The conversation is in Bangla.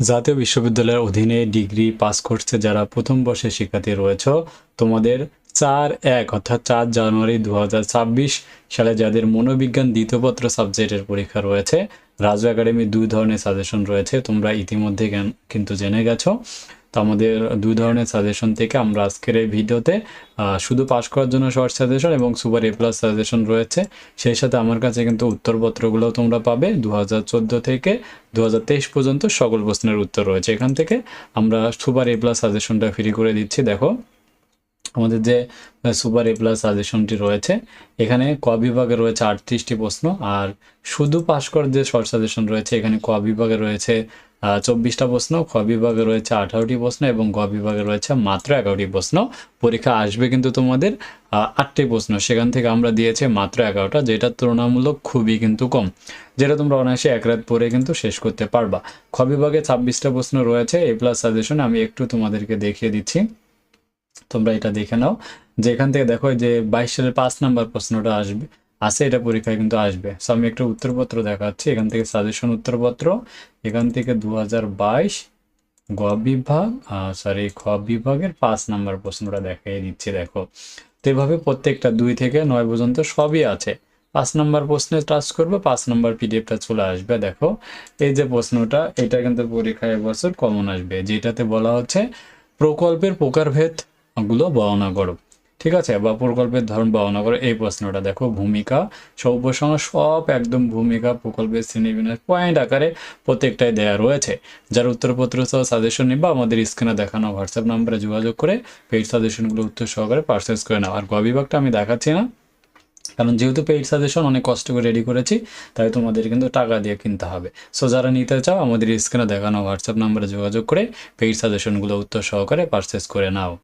জাতীয় বিশ্ববিদ্যালয়ের অধীনে ডিগ্রি পাস করছে যারা প্রথম বর্ষের শিক্ষার্থী রয়েছ, তোমাদের চার এক অর্থাৎ চার জানুয়ারি দু হাজার ছাব্বিশ সালে যাদের মনোবিজ্ঞান দ্বিতীয়পত্র সাবজেক্টের পরীক্ষা রয়েছে, রাজু একাডেমি দুই ধরনের সাজেশন রয়েছে, তোমরা ইতিমধ্যে কিন্তু জেনে গেছো। তো আমাদের দুই ধরনের সাজেশন থেকে আমরা আজকের এই ভিডিওতে শুধু পাশ করার জন্য শর্ট সাজেশন এবং সুপার এ প্লাস সাজেশন রয়েছে। সেই সাথে আমার কাছে কিন্তু উত্তরপত্রগুলো তোমরা পাবে। দু হাজার চোদ্দ থেকে দু হাজার তেইশ পর্যন্ত সকল প্রশ্নের উত্তর রয়েছে। এখান থেকে আমরা সুপার এ প্লাস সাজেশনটা ফ্রি করে দিচ্ছি। দেখো, আমাদের যে সুপার এ প্লাস সাজেশনটি রয়েছে, এখানে ক বিভাগে রয়েছে আটত্রিশটি প্রশ্ন। আর শুধু পাশ করার যে শর্ট সাজেশন রয়েছে, এখানে ক বিভাগে রয়েছে চব্বিশটা প্রশ্ন, খ বিভাগে রয়েছে আঠারোটি প্রশ্ন এবং গ বিভাগে রয়েছে মাত্র এগারোটি প্রশ্ন। পরীক্ষা আসবে কিন্তু তোমাদের আটটি প্রশ্ন, সেখান থেকে আমরা দিয়েছি মাত্র এগারোটা, যেটা তুলনামূলক খুবই কিন্তু কম, যেটা তোমরা অনায়াসে এক রাত পরে কিন্তু শেষ করতে পারবা। খ বিভাগে ছাব্বিশটা প্রশ্ন রয়েছে, এ প্লাস সাজেশন আমি একটু তোমাদেরকে দেখিয়ে দিচ্ছি। তোমরা এটা দেখে নাও। যে এখান থেকে দেখো যে বাইশ সালের পাঁচ নাম্বার প্রশ্নটা আসবে আসে এটা পরীক্ষায় কিন্তু আসবে। সো আমি একটা উত্তরপত্র দেখাচ্ছি। এখান থেকে সাজেশন উত্তরপত্র। এখান থেকে দু হাজার বাইশ গ বিভাগ সরি খ বিভাগের পাঁচ নাম্বার প্রশ্নটা দেখাই দিচ্ছি, দেখো। তো এভাবে প্রত্যেকটা দুই থেকে নয় পর্যন্ত সবই আছে। পাঁচ নাম্বার প্রশ্নে টাচ করবে, পাঁচ নাম্বার পিডিএফটা চলে আসবে, দেখো। এই যে প্রশ্নটা, এটা কিন্তু পরীক্ষায় এবছর কমন আসবে। যেটাতে বলা হচ্ছে, প্রকল্পের প্রকারভেদগুলো বর্ণনা করো। ঠিক আছে? বা প্রকল্পের ধরন বর্ণনা করো এই প্রশ্নটা দেখো। ভূমিকা সৌপসংখ্যা সব একদম ভূমিকা প্রকল্পের শ্রেণীবিন্যাস পয়েন্ট আকারে প্রত্যেকটাই দেয়া রয়েছে। যার উত্তরপত্র সহ সাজেশন নিবা, আমাদের স্ক্রিনে দেখানো হোয়াটসঅ্যাপ নাম্বারে যোগাযোগ করে পেইড সাজেশনগুলো উত্তর সহকারে পারচেস করে নাও। আর গ বিভাগটা আমি দেখাচ্ছি না, কারণ যেহেতু পেইড সাজেশন অনেক কষ্ট করে রেডি করেছি, তাই তোমাদের কিন্তু টাকা দিয়ে কিনতে হবে। সো যারা নিতে চাও, আমাদের স্ক্রিনে দেখানো হোয়াটসঅ্যাপ নাম্বারে যোগাযোগ করে পেইড সাজেশনগুলো উত্তর সহকারে পারচেস করে নাও।